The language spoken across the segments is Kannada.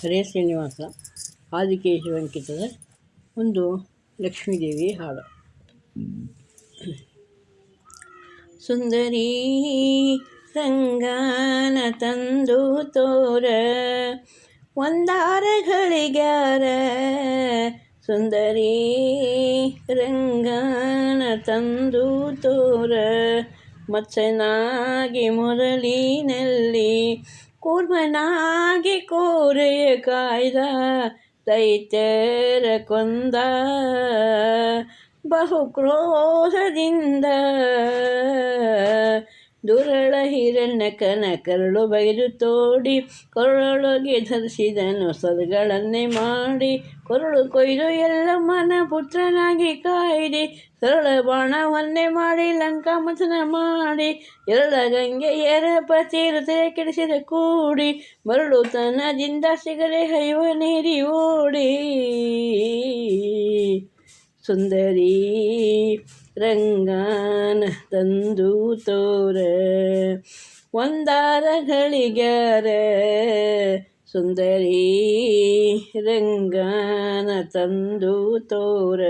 ಹರೇ ಶ್ರೀನಿವಾಸ ಆದಿಕೇಶವಂಕಿತದ ಒಂದು ಲಕ್ಷ್ಮೀದೇವಿ ಹಾಡು. ಸುಂದರಿ ರಂಗಾನ ತಂದು ತೋರ ಒಂದಾರಗಳಿಗಾರ ಸುಂದರಿ ರಂಗಾನ ತಂದು ತೋರ, ಮತ್ಸನಾಗಿ ಮುರಳಿನಲ್ಲಿ ಕೂರ್ಮನಾಗಿ ಕೋರೆಯ ಕಾಯ್ದ ದೈತ್ಯರ ಕೊಂದ ಬಹು ಕ್ರೋಧದಿಂದ ಕನ ಕರಳು ಬೈದು ತೋಡಿ ಕೊರಳೊಳಗೆ ಧರಿಸಿದನು ಸದ್ಗಳನ್ನೇ ಮಾಡಿ. ಕೊರಳು ಕೊಯ್ದು ಎಲ್ಲ ಮನ ಪುತ್ರನಾಗಿ ಕಾಯ್ದಿ, ಸರಳ ಬಾಣವನ್ನೇ ಮಾಡಿ ಲಂಕಾಮಥನ ಮಾಡಿ. ಎರಳ ಗಂಗೆಯರ ಪತಿ ಹೃದಯ ಕೆಡಿಸಿದ ಕೂಡಿ, ಮರಳು ತನದಿಂದ ಸಿಗರೆ ಹೈವ ನೀರಿ ಓಡಿ. ಸುಂದರಿ ರಂಗಾನ ತಂದು ತೋರ ಒಂದಾರ ಗಳಿಗ್ಯಾರ ಸುಂದರಿ ರಂಗಾನ ತಂದು ತೋರ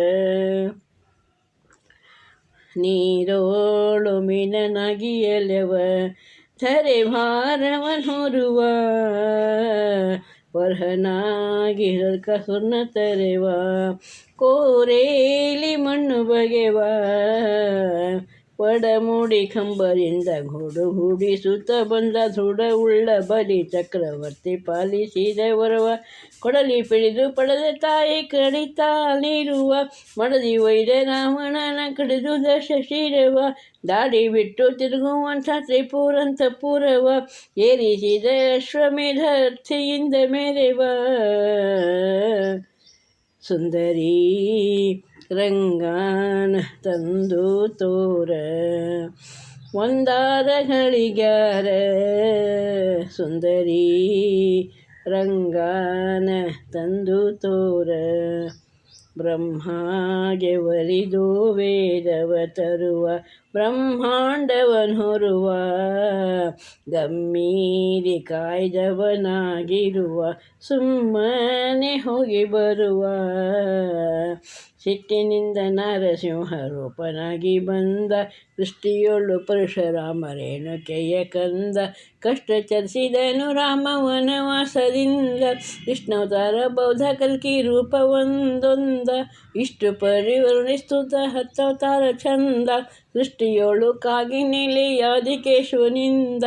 ನೀರೋಳು ಮಿನನಗಿಯಲೆವ ಧರೆ ಭಾರವನೊರುವ ವರ್ಹನಾಗಿ ಸುರ್ಣ ತರೆವ ಕೋರೇಲಿ ಮಣ್ಣು ಬಗೆವ. ಒಡಮೂಡಿ ಕಂಬರಿಂದ ಗುಡು ಹುಡಿಸುತ್ತ ಬಂದ ದೃಢ ಉಳ್ಳ ಬಲಿ ಚಕ್ರವರ್ತಿ ಪಾಲಿಸಿದವರವ ಕೊಡಲಿ ಪಿಡಿದು ಪಡೆದ ತಾಯಿ ಕಡಿತಾ ನೀರುವ ಮಡದಿ ವೈದ್ಯ ರಾವಣನ ಕಡಿದು ದಶ ಶಿರವ, ದಾಡಿ ಬಿಟ್ಟು ತಿರುಗುವಂಥ ತ್ರಿಪುರಂತ ಪೂರವ, ಏರಿಸಿದ ಅಶ್ವಮೇಧ ಅರ್ಥಿಯಿಂದ ಮೇರೆವ. ಸುಂದರಿ ರಂಗಾನ ತಂದು ತೋರ. ಒಂದಾದ ಗಳಿಗ್ಯಾರ ಸುಂದರಿ ರಂಗಾನ ತಂದು ತೋರ. ಬ್ರಹ್ಮಗೆ ಒಲಿದು ವೇದವ ತರುವ ಬ್ರಹ್ಮಾಂಡವನುರುವ ಗಮ್ಮೀರಿ ಕಾಯ್ದವನಾಗಿರುವ, ಸುಮ್ಮನೆ ಹೋಗಿ ಬರುವ. ಸಿಟ್ಟಿನಿಂದ ನರಸಿಂಹ ರೂಪನಾಗಿ ಬಂದ ಸೃಷ್ಟಿಯೊಳ್ಳು ಪರಶುರಾಮರೇನು ಕೆಯ ಕಂದ ಕಷ್ಟ ಚರಿಸಿದನು ರಾಮ ವನವಾಸದಿಂದ ಕೃಷ್ಣವತಾರ ಬೌದ್ಧ ಕಲ್ಕಿ ರೂಪವೊಂದೊಂದ ಇಷ್ಟು ಪರಿವರ್ಣಿಸ್ತುತ ಹತ್ತವತಾರ ಚಂದ ಸೃಷ್ಟಿಯೊಳು ಕಾಗಿ ನೆಲೆಯಾದಿಕೇಶವನಿಂದ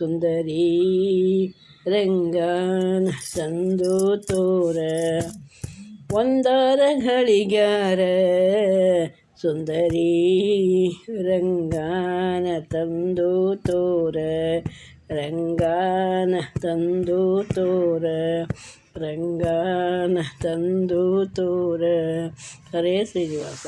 ಸುಂದರಿ ರಂಗಾನ ತಂದು ತೋರ ಒಂದರ ಗಳಿಗ್ಯಾರ ಸುಂದರಿ ರಂಗಾನ ತಂದು ತೋರ ರಂಗಾನ ತಂದು ತೋರ ರಂಗಾನ ತಂದು ತೋರ ಹರೇ ಶ್ರೀನಿವಾಸ